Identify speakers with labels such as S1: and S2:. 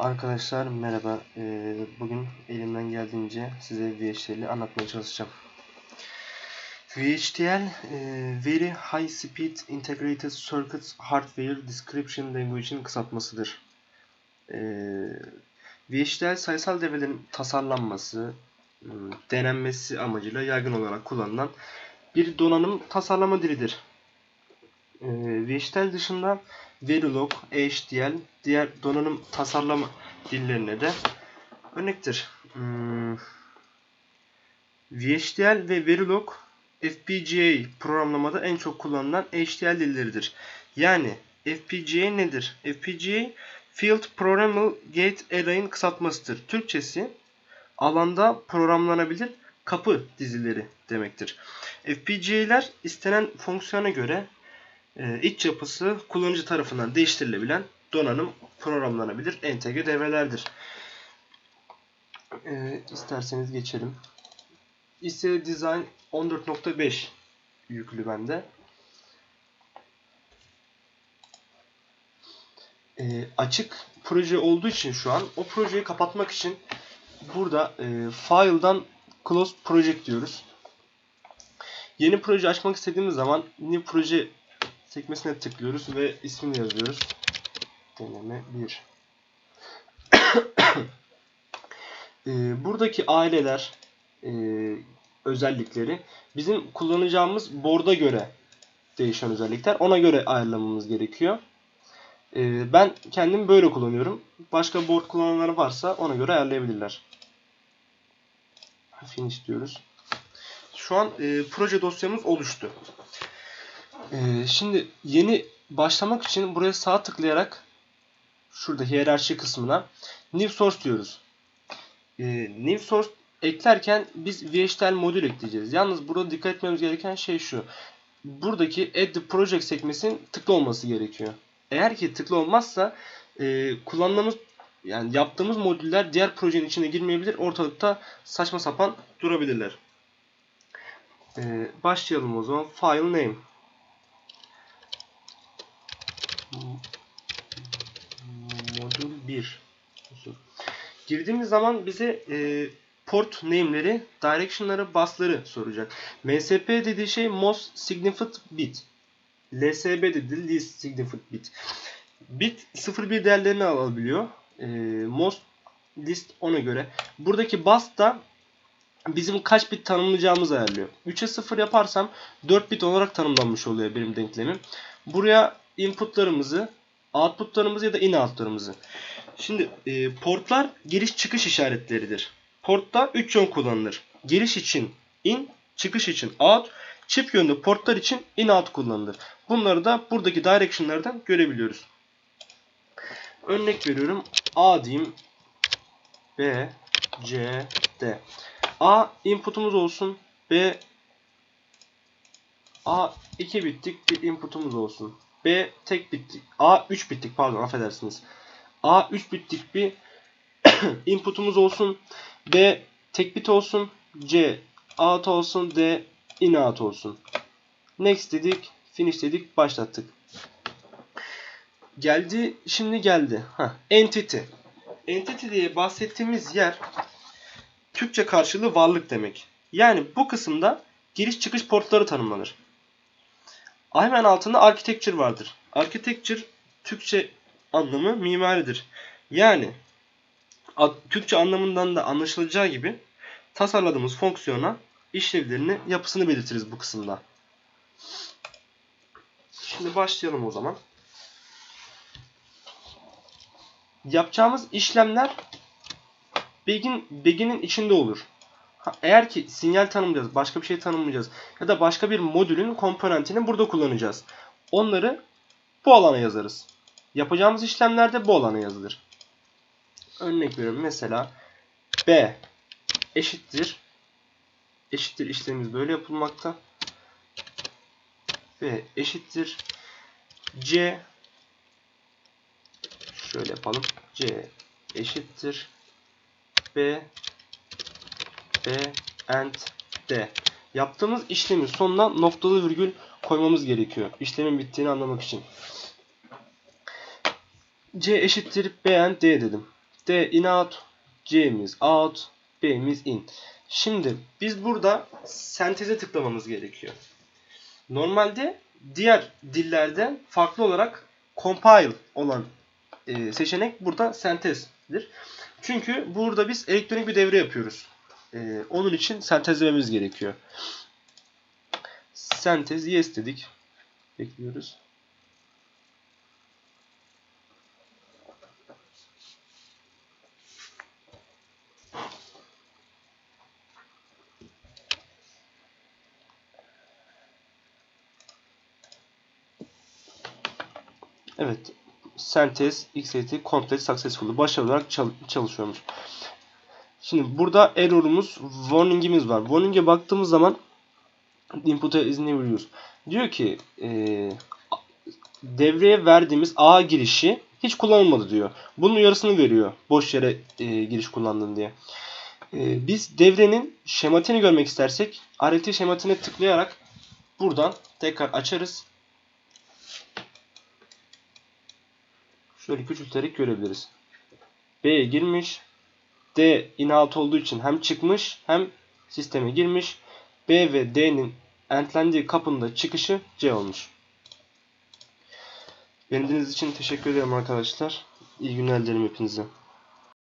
S1: Arkadaşlar merhaba. Ee, bugün elimden geldiğince size VHDL'i anlatmaya çalışacağım. VHDL e, Very High Speed Integrated Circuits Hardware Description Language'in kısaltmasıdır. Ee, VHDL sayısal devrelerin tasarlanması, ım, denenmesi amacıyla yaygın olarak kullanılan bir donanım tasarlama dilidir. Ee, VHDL dışında Verilog, HDL, diğer donanım tasarlama dillerine de örnektir. Hmm. VHDL ve Verilog FPGA programlamada en çok kullanılan HDL dilleridir. Yani FPGA nedir? FPGA Field Programmable Gate Array'in kısaltmasıdır. Türkçesi alanda programlanabilir kapı dizileri demektir. FPGA'ler istenen fonksiyona göre e, iç yapısı kullanıcı tarafından değiştirilebilen donanım programlanabilir entegre devrelerdir. E, isterseniz geçelim. IC Design 14.5 yüklü bende. E, açık proje olduğu için şu an o projeyi kapatmak için burada e, File'dan Close Project diyoruz. Yeni proje açmak istediğimiz zaman New Proje sekmesine tıklıyoruz ve ismini yazıyoruz. Deneme 1. e, buradaki aileler e, özellikleri bizim kullanacağımız board'a göre değişen özellikler. Ona göre ayarlamamız gerekiyor. E, ben kendim böyle kullanıyorum. Başka board kullananlar varsa ona göre ayarlayabilirler. Finish diyoruz. Şu an e, proje dosyamız oluştu. Ee, şimdi yeni başlamak için buraya sağ tıklayarak şurada hiyerarşi kısmına new source diyoruz. Ee, new source eklerken biz VHDL modül ekleyeceğiz. Yalnız burada dikkat etmemiz gereken şey şu. Buradaki add the project sekmesinin tıklı olması gerekiyor. Eğer ki tıklı olmazsa e, kullandığımız yani yaptığımız modüller diğer projenin içine girmeyebilir. Ortalıkta saçma sapan durabilirler. Ee, başlayalım o zaman. File name. Modül 1. Girdiğimiz zaman bize e, port name'leri, direction'ları, bus'ları soracak. MSP dediği şey most significant bit. LSB dediği least significant bit. Bit 0-1 değerlerini alabiliyor. E, most list ona göre. Buradaki bus da bizim kaç bit tanımlayacağımızı ayarlıyor. 3'e 0 yaparsam 4 bit olarak tanımlanmış oluyor benim denklemim. Buraya inputlarımızı, outputlarımızı ya da in outlarımızı. Şimdi e, portlar giriş çıkış işaretleridir. Portta 3 yön kullanılır. Giriş için in, çıkış için out, çift yönlü portlar için in out kullanılır. Bunları da buradaki direction'lardan görebiliyoruz. Örnek veriyorum. A diyeyim. B, C, D. A inputumuz olsun. B A 2 bitlik bir inputumuz olsun. B tek bitlik. A 3 bitlik pardon affedersiniz. A 3 bitlik bir inputumuz olsun. B tek bit olsun. C out olsun. D in out olsun. Next dedik. Finish dedik. Başlattık. Geldi. Şimdi geldi. Heh, entity. Entity diye bahsettiğimiz yer Türkçe karşılığı varlık demek. Yani bu kısımda giriş çıkış portları tanımlanır. Hemen altında architecture vardır. Architecture Türkçe anlamı mimaridir. Yani Türkçe anlamından da anlaşılacağı gibi tasarladığımız fonksiyona işlevlerini, yapısını belirtiriz bu kısımda. Şimdi başlayalım o zaman. Yapacağımız işlemler begin, begin'in içinde olur. Eğer ki sinyal tanımlayacağız, başka bir şey tanımlayacağız ya da başka bir modülün komponentini burada kullanacağız. Onları bu alana yazarız. Yapacağımız işlemlerde bu alana yazılır. Örnek veriyorum mesela B eşittir eşittir işlemimiz böyle yapılmakta. B eşittir C şöyle yapalım. C eşittir B B and D. Yaptığımız işlemin sonuna noktalı virgül koymamız gerekiyor. İşlemin bittiğini anlamak için. C eşittir B and D dedim. D in out, C'miz out, B'miz in. Şimdi biz burada senteze tıklamamız gerekiyor. Normalde diğer dillerde farklı olarak compile olan e, seçenek burada sentezdir. Çünkü burada biz elektronik bir devre yapıyoruz. E, onun için sentezlememiz gerekiyor. Sentez yes dedik. Bekliyoruz. Evet. Sentez XAT complete successfully başarılı olarak çal- çalışıyormuş. Şimdi burada error'umuz, warning'imiz var. Warning'e baktığımız zaman input'a izni veriyoruz. Diyor ki e, devreye verdiğimiz A girişi hiç kullanılmadı diyor. Bunun uyarısını veriyor. Boş yere e, giriş kullandın diye. E, biz devrenin şematini görmek istersek RT şematine tıklayarak buradan tekrar açarız. Şöyle küçülterek görebiliriz. B'ye girmiş. D in out olduğu için hem çıkmış hem sisteme girmiş. B ve D'nin entlendiği kapının da çıkışı C olmuş. Beni dinlediğiniz için teşekkür ederim arkadaşlar. İyi günler dilerim hepinize.